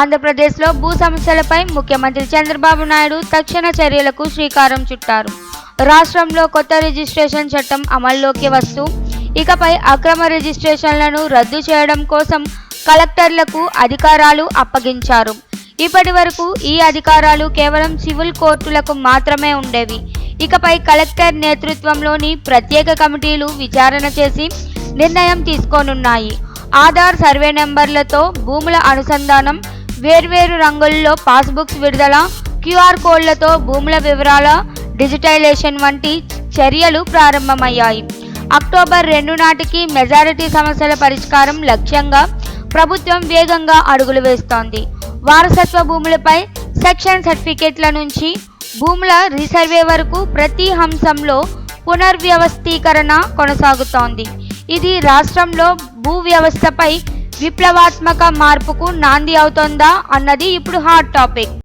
ఆంధ్రప్రదేశ్లో భూ సమస్యలపై ముఖ్యమంత్రి చంద్రబాబు నాయుడు తక్షణ చర్యలకు శ్రీకారం చుట్టారు. రాష్ట్రంలో కొత్త రిజిస్ట్రేషన్ చట్టం అమల్లోకి వస్తూ ఇకపై అక్రమ రిజిస్ట్రేషన్లను రద్దు చేయడం కోసం కలెక్టర్లకు అధికారాలు అప్పగించారు. ఇప్పటి వరకు ఈ అధికారాలు కేవలం సివిల్ కోర్టులకు మాత్రమే ఉండేవి. ఇకపై కలెక్టర్ నేతృత్వంలోని ప్రత్యేక కమిటీలు విచారణ చేసి నిర్ణయం తీసుకోనున్నాయి. ఆధార్ సర్వే నెంబర్లతో భూముల అనుసంధానం వేర్వేరు రంగుల్లో పాస్బుక్స్ విడుదల క్యూఆర్ కోడ్లతో భూముల వివరాల డిజిటైజేషన్ వంటి చర్యలు ప్రారంభమయ్యాయి. అక్టోబర్ రెండు నాటికి మెజారిటీ సమస్యల పరిష్కారం లక్ష్యంగా ప్రభుత్వం వేగంగా అడుగులు వేస్తోంది. వారసత్వ భూములపై సెక్షన్ సర్టిఫికేట్ల నుంచి భూముల రీసర్వే వరకు ప్రతి అంశంలో పునర్వ్యవస్థీకరణ కొనసాగుతోంది. ఇది రాష్ట్రంలో భూ వ్యవస్థపై విప్లవాత్మక మార్పుకు నాంది అవుతోందా అన్నది ఇప్పుడు హాట్ టాపిక్